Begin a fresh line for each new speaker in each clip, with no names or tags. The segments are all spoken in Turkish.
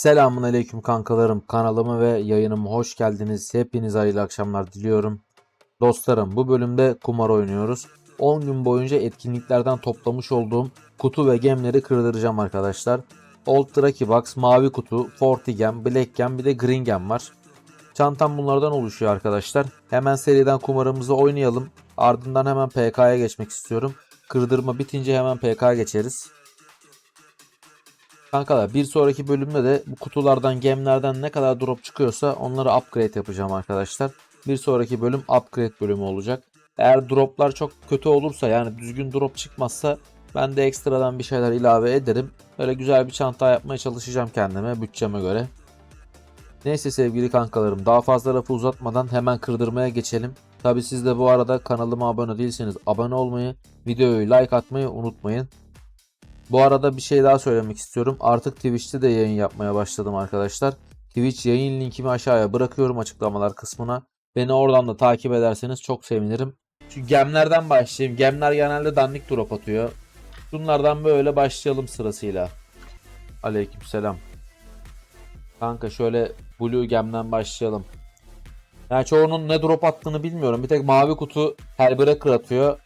Selamun aleyküm kankalarım. Kanalıma ve yayınıma hoş geldiniz. Hepinize hayırlı akşamlar diliyorum. Dostlarım bu bölümde kumar oynuyoruz. 10 gün boyunca etkinliklerden toplamış olduğum kutu ve gemleri kırdıracağım arkadaşlar. Old Draki Box, Mavi Kutu, Forty Gem, Black Gem bir de Green Gem var. Çantam bunlardan oluşuyor arkadaşlar. Hemen seriden kumarımızı oynayalım. Ardından hemen PK'ya geçmek istiyorum. Kırdırma bitince hemen PK'ya geçeriz. Kankalar bir sonraki bölümde de bu kutulardan gemlerden ne kadar drop çıkıyorsa onları upgrade yapacağım arkadaşlar. Bir sonraki bölüm upgrade bölümü olacak. Eğer droplar çok kötü olursa yani düzgün drop çıkmazsa ben de ekstradan bir şeyler ilave ederim. Böyle güzel bir çanta yapmaya çalışacağım kendime bütçeme göre. Neyse sevgili kankalarım daha fazla lafı uzatmadan hemen kırdırmaya geçelim. Tabi siz de bu arada kanalıma abone değilseniz abone olmayı, videoyu like atmayı unutmayın. Bu arada bir şey daha söylemek istiyorum. Artık Twitch'te de yayın yapmaya başladım arkadaşlar. Twitch yayın linkimi aşağıya bırakıyorum açıklamalar kısmına. Beni oradan da takip ederseniz çok sevinirim. Şu gemlerden başlayayım. Gemler genelde dandik drop atıyor. Bunlardan böyle başlayalım sırasıyla. Aleykümselam. Kanka şöyle Blue Gem'den başlayalım. Yani çoğunun ne drop attığını bilmiyorum. Bir tek mavi kutu Hellbreaker atıyor.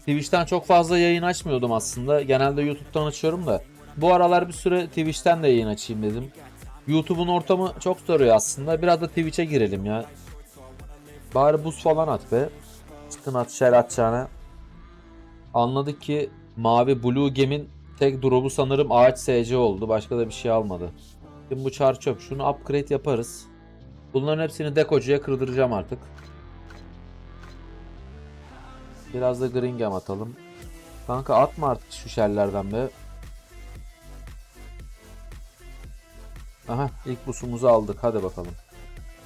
Twitch'ten çok fazla yayın açmıyordum aslında. Genelde YouTube'dan açıyorum da. Bu aralar bir süre Twitch'ten de yayın açayım dedim. YouTube'un ortamı çok sarıyor aslında. Biraz da Twitch'e girelim ya. Bari buz falan at be. Çıkın at şer atacağına. Anladık ki mavi Blue Gem'in tek drop'u sanırım ağaç SC oldu. Başka da bir şey almadı. Şimdi bu çar. Şunu upgrade yaparız. Bunların hepsini dekocuya kırdıracağım artık. Biraz da green gem atalım. Kanka atma artık şu şellerden be. Aha ilk busumuzu aldık. Hadi bakalım.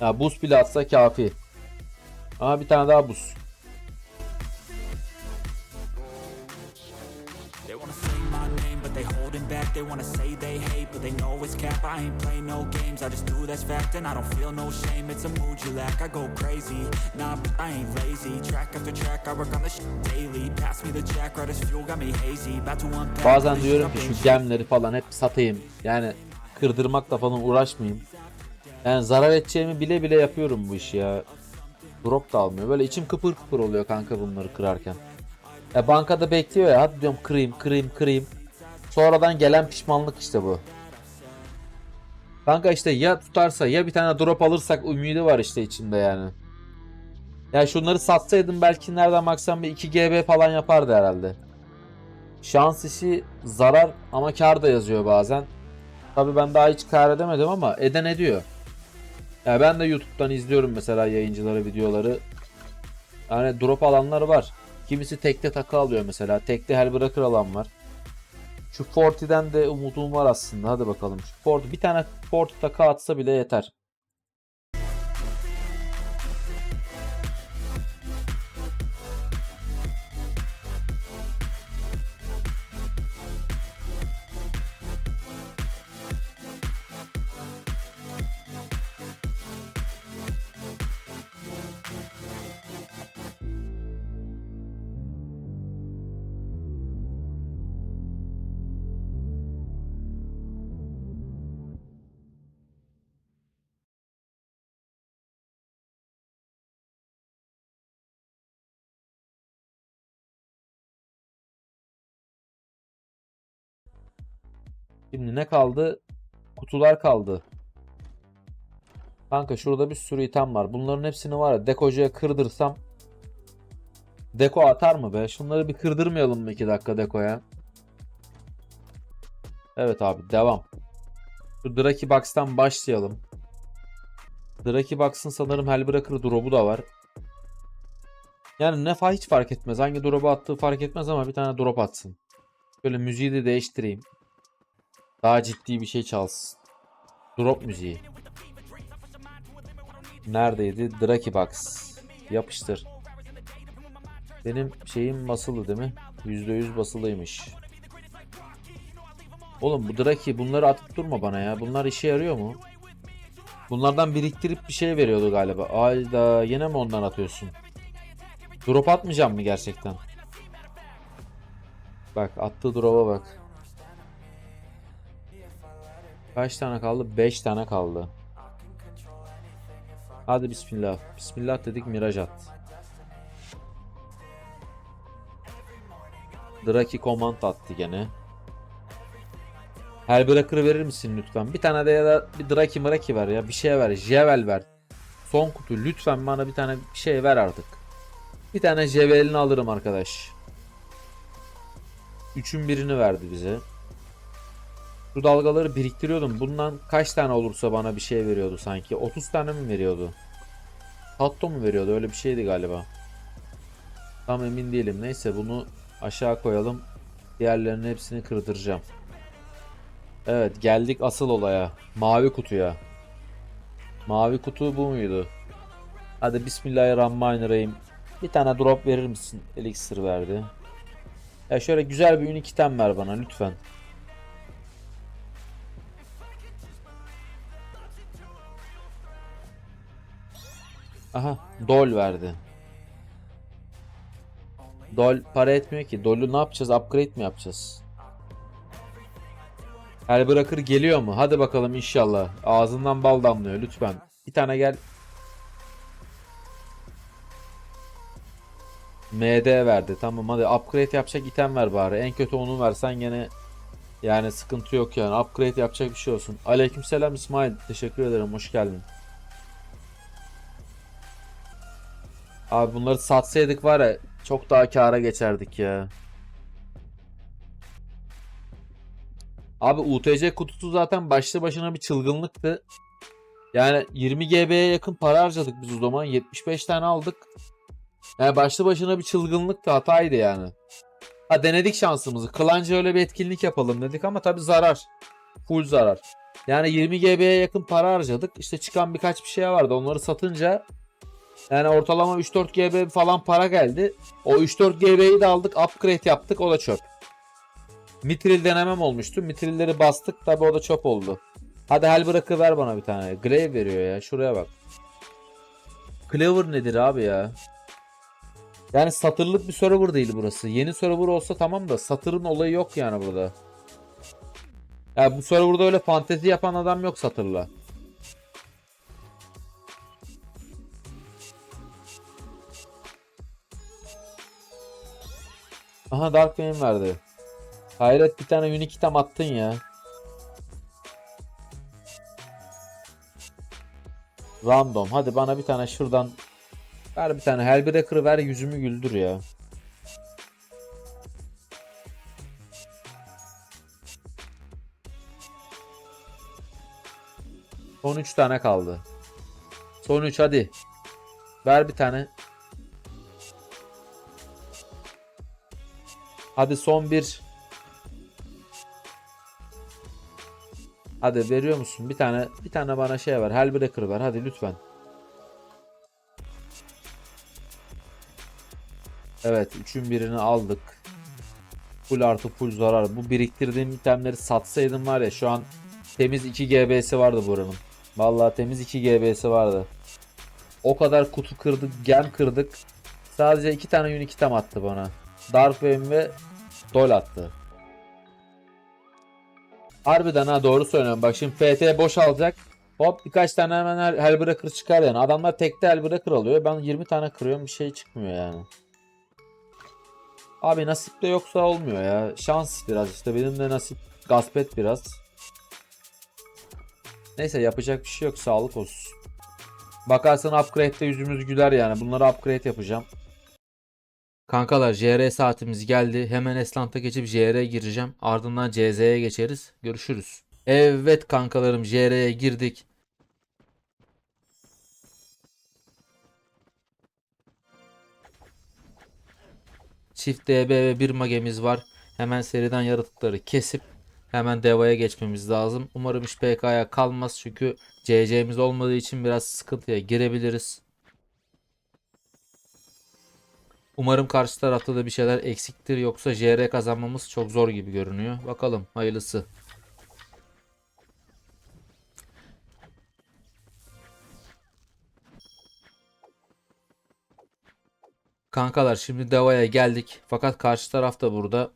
Ya buz bile atsa kafi. Aha bir tane daha buz.
Say my name, but they holding back. They wanna say they hate, but they know it's cap. I ain't play no games, I just do that's fact, and I don't feel no shame. It's a mood you lack. I go crazy, nah, I ain't lazy. Track after track, I work on the shit daily. Pass me the jack, right as fuel, got me hazy. About to unpack.
Bazen
this
diyorum ki şu gemleri falan hep satayım. Yani kırdırmakla falan uğraşmayayım. Yani zarar edeceğimi bile bile yapıyorum bu işi ya. Drop da almıyor. Böyle içim kıpır kıpır oluyor kanka bunları kırarken. Ya bankada bekliyor ya. Hadi diyorum kırayım kırayım kırayım. Sonradan gelen pişmanlık işte bu. Kanka işte ya tutarsa ya bir tane drop alırsak ümidi var işte içimde yani. Ya şunları satsaydım belki nereden baksan bir 2 GB falan yapardı herhalde. Şans işi zarar ama kar da yazıyor bazen. Tabi ben daha hiç kar edemedim ama eden ediyor. Ya ben de YouTube'dan izliyorum mesela yayıncıları, videoları. Yani drop alanlar var. Kimisi tekte takı alıyor mesela. Tekte Hellbreaker alan var. Şu Forti'den de umudum var aslında. Hadi bakalım. Şu Forti bir tane Forti takı atsa bile yeter. Şimdi ne kaldı? Kutular kaldı. Kanka şurada bir sürü item var. Bunların hepsini var ya dekocuya kırdırsam Deko atar mı be? Şunları bir kırdırmayalım mı 2 dakika dekoya? Evet abi devam. Şu Draki Box'tan başlayalım. Draki Box'ın sanırım Hellbreaker drop'u da var. Yani ne fa hiç fark etmez. Hangi drop'u attığı fark etmez ama bir tane drop atsın. Şöyle müziği de değiştireyim. Daha ciddi bir şey çalsın. Drop müziği. Neredeydi? Draki Box. Yapıştır. Benim şeyim basılı değil mi? %100 basılıymış. Oğlum bu Draki bunları atıp durma bana ya. Bunlar işe yarıyor mu? Bunlardan biriktirip bir şey veriyordu galiba. Ayda yine mi ondan atıyorsun? Drop atmayacağım mı gerçekten? Bak attığı drop'a bak. Kaç tane kaldı? 5 tane kaldı. Hadi bismillah. Bismillah dedik miraj at. Draki command attı gene. Hellbreaker'ı verir misin lütfen? Bir tane de ya da bir Draki Mraki ver ya. Bir şey ver. Jevel ver. Son kutu lütfen bana bir tane bir şey ver artık. Bir tane Jevel'ini alırım arkadaş. Üçün birini verdi bize. Şu dalgaları biriktiriyordum. Bundan kaç tane olursa bana bir şey veriyordu sanki. 30 tane mi veriyordu? Hatto mu veriyordu? Öyle bir şeydi galiba. Tam emin değilim. Neyse bunu aşağı koyalım. Diğerlerinin hepsini kırdıracağım. Evet geldik asıl olaya. Mavi kutuya. Mavi kutu bu muydu? Hadi Bismillahirrahmanirrahim. Bir tane drop verir misin? Elixir verdi. Ya şöyle güzel bir unik item ver bana lütfen. Aha dol verdi. Dol para etmiyor ki. Dol'u ne yapacağız? Upgrade mi yapacağız? Hellbreaker geliyor mu? Hadi bakalım inşallah. Ağzından bal damlıyor lütfen. Bir tane gel. MD verdi. Tamam hadi upgrade yapacak item ver bari. En kötü onu versen gene yani sıkıntı yok yani. Upgrade yapacak bir şey olsun. Aleykümselam İsmail. Teşekkür ederim. Hoş geldin. Abi bunları satsaydık var ya çok daha kâra geçerdik ya. Abi UTC kutusu zaten başlı başına bir çılgınlıktı. Yani 20 GB'ye yakın para harcadık biz o zaman. 75 tane aldık. Yani başlı başına bir çılgınlıktı. Hataydı yani. Ha denedik şansımızı. Klanca öyle bir etkinlik yapalım dedik ama tabi zarar. Full zarar. Yani 20 GB'ye yakın para harcadık. İşte çıkan birkaç bir şey vardı. Onları satınca yani ortalama 3-4 GB falan para geldi. O 3-4 GB'yi de aldık. Upgrade yaptık. O da çöp. Mitril denemem olmuştu. Mitrilleri bastık. Tabi o da çöp oldu. Hadi Hellbreaker ver bana bir tane. Grave veriyor ya. Şuraya bak. Clever nedir abi ya? Yani satırlık bir server değil burası. Yeni server olsa tamam da satırın olayı yok yani burada. Ya bu serverda öyle fantezi yapan adam yok satırla. Aha Dark verdi. Hayret bir tane unique item attın ya. Random. Hadi bana bir tane şuradan ver bir tane Hellbreaker'ı ver yüzümü güldür ya. Son 3 tane kaldı. Son 3 hadi. Ver bir tane. Hadi son bir. Hadi veriyor musun? Bir tane bir tane bana şey ver. Hellbreaker ver. Hadi lütfen. Evet, üçün birini aldık. Full artı full zarar. Bu biriktirdiğim itemleri satsaydım var ya şu an temiz 2 GB'si vardı buranın. Vallahi temiz 2 GB'si vardı. O kadar kutu kırdık, gem kırdık. Sadece iki tane unique item attı bana. Darkwing ve Dol attı. Harbiden ha doğru söylüyorum. Bak şimdi FT boşalacak. Hop birkaç tane hemen Hell- Hellbreaker çıkar yani. Adamlar tekte Hellbreaker alıyor. Ben 20 tane kırıyorum bir şey çıkmıyor yani. Abi nasip de yoksa olmuyor ya. Şans biraz işte. Benim de nasip gasp biraz. Neyse yapacak bir şey yok. Sağlık olsun. Bakarsan upgrade'de yüzümüz güler yani. Bunları upgrade yapacağım. Kankalar JR saatimiz geldi. Hemen Eslant'a geçip JR'ye gireceğim. Ardından CZ'ye geçeriz. Görüşürüz. Evet kankalarım JR'ye girdik. Çift DB ve bir magemiz var. Hemen seriden yaratıkları kesip hemen devaya geçmemiz lazım. Umarım iş PK'ya kalmaz çünkü CC'miz olmadığı için biraz sıkıntıya girebiliriz. Umarım karşı tarafta da bir şeyler eksiktir yoksa JR kazanmamız çok zor gibi görünüyor. Bakalım hayırlısı. Kankalar şimdi Deva'ya geldik. Fakat karşı taraf da burada.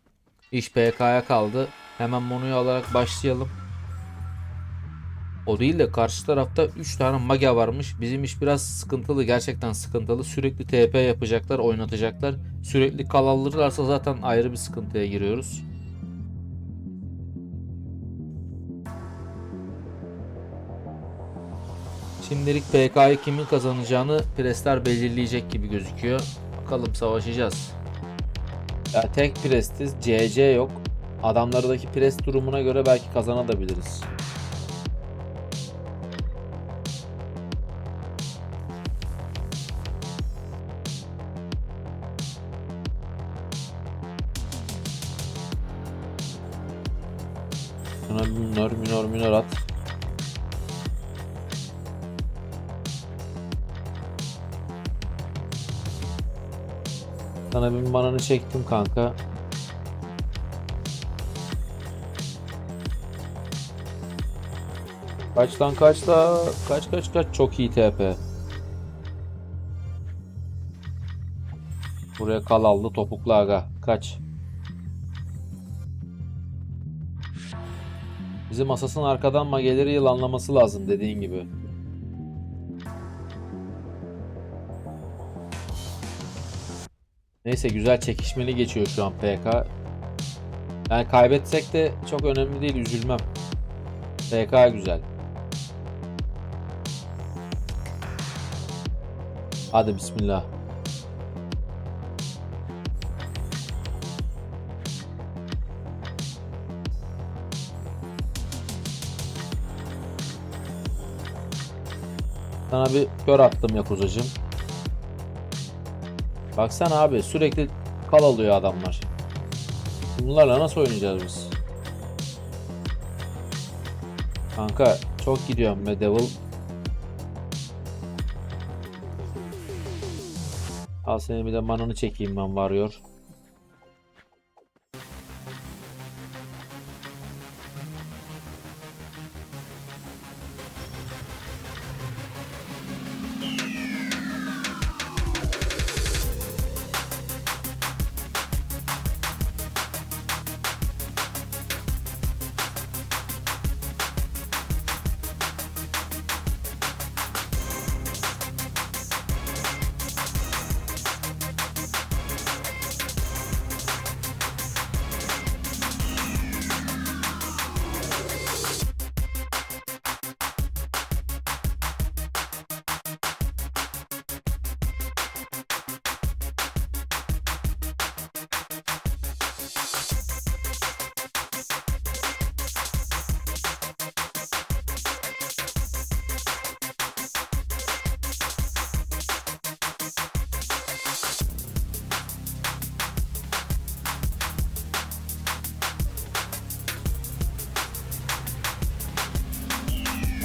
İş PK'ya kaldı. Hemen Mono'yu alarak başlayalım. O değil de karşı tarafta 3 tane mage varmış. Bizim iş biraz sıkıntılı. Gerçekten sıkıntılı. Sürekli TP yapacaklar, oynatacaklar. Sürekli kal alırlarsa zaten ayrı bir sıkıntıya giriyoruz. Şimdilik PK'yı kimin kazanacağını presler belirleyecek gibi gözüküyor. Bakalım savaşacağız. Ya tek prestiz, CC yok. Adamlardaki pres durumuna göre belki kazanabiliriz. Çektim kanka. Kaç lan kaç la kaç kaç kaç çok iyi TP. Buraya kal aldı topuklu aga kaç. Bizim masasın arkadan mageleri yılanlaması lazım dediğin gibi. Neyse güzel çekişmeli geçiyor şu an PK. Yani kaybetsek de çok önemli değil üzülmem. PK güzel. Hadi bismillah. Sana bir kör attım Yakuza'cım. Baksana abi sürekli kal alıyor adamlar. Bunlarla nasıl oynayacağız biz? Kanka çok gidiyorum be Devil. Al seni bir de mananı çekeyim ben varıyor.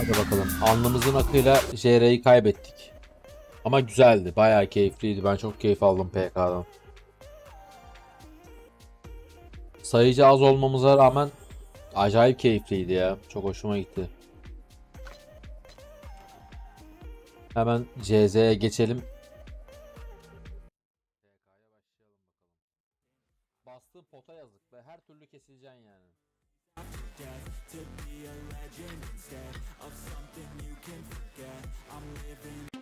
Hadi bakalım. Alnımızın akıyla JR'yi kaybettik. Ama güzeldi. Bayağı keyifliydi. Ben çok keyif aldım PK'dan. Sayıcı az olmamıza rağmen acayip keyifliydi ya. Çok hoşuma gitti. Hemen CZ'ye geçelim. Bastığın pota yazık ve her türlü kesileceksin yani.
death To be a legend instead Of something you can forget. I'm living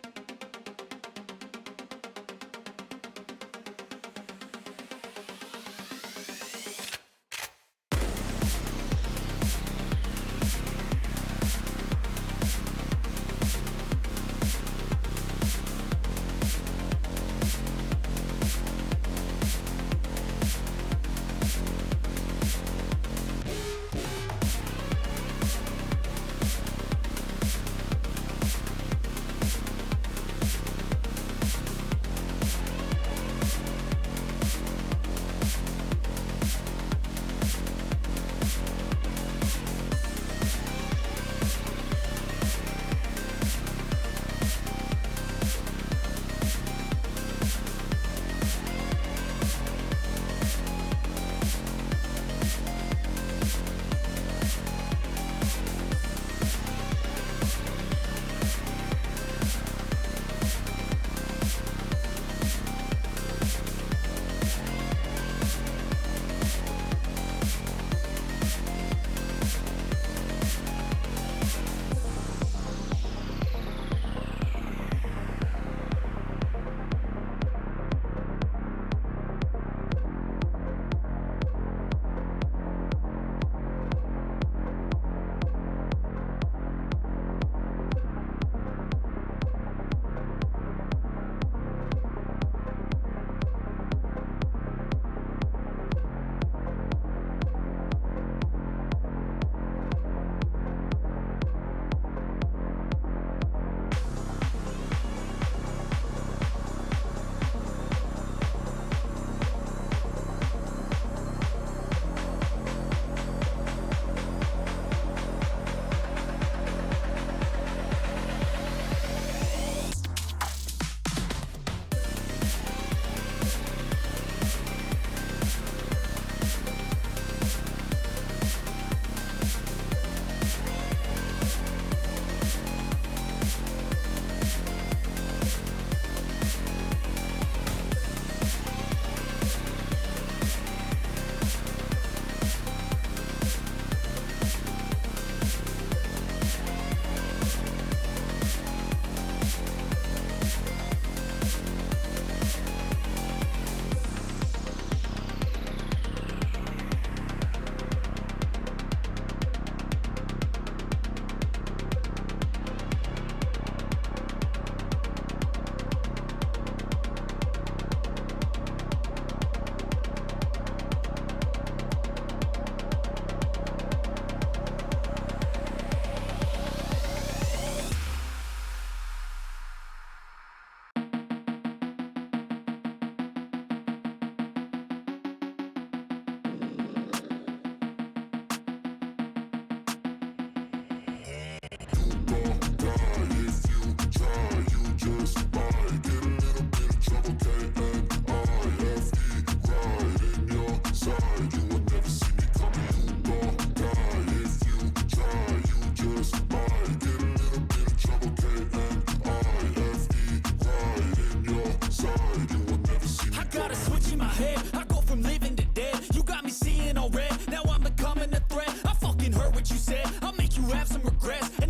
have some regrets.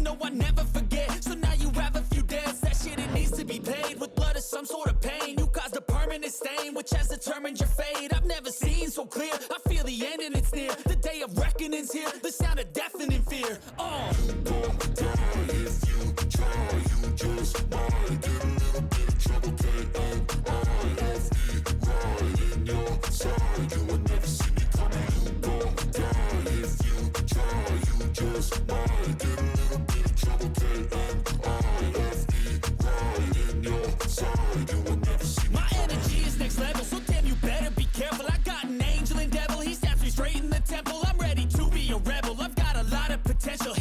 Potential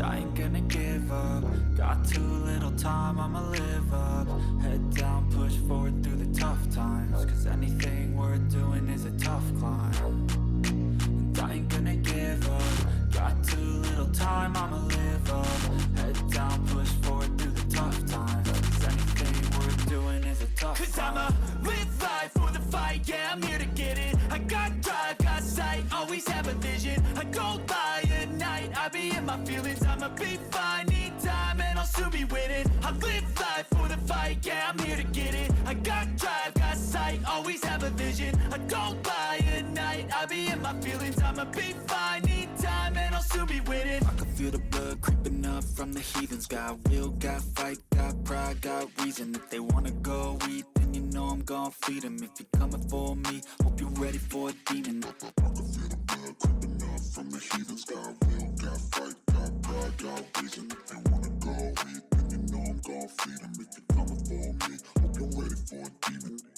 I ain't gonna give up. Got too little time, I'ma live up. Head down, push forward through the tough times. Cause anything worth doing is a tough climb. And I ain't gonna give up. Got too little time, I'ma live up. Head down, push forward through the tough times. Cause anything worth doing is a tough Cause I'ma live life for the fight, yeah, I'm here to get it. I got drive, got sight, always have a vision. I go by my feelings. I'ma be fine, need time, and I'll soon be winning. I live life for the fight, yeah, I'm here to get it. I got drive, got sight, always have a vision. I don't lie at night, I be in my feelings. I'ma be fine, need time, and I'll soon be winning. I can feel the blood creeping up from the heathens. Got will, got fight, got pride, got reason. If they wanna go eat, then you know I'm gonna feed 'em. If you're coming for me, hope you're ready for a demon.
I can feel the blood creeping up from the heathens. Got got reason if you wanna go. Then you know I'm gon' feed them if you're coming for me. Hope you're ready for a demon.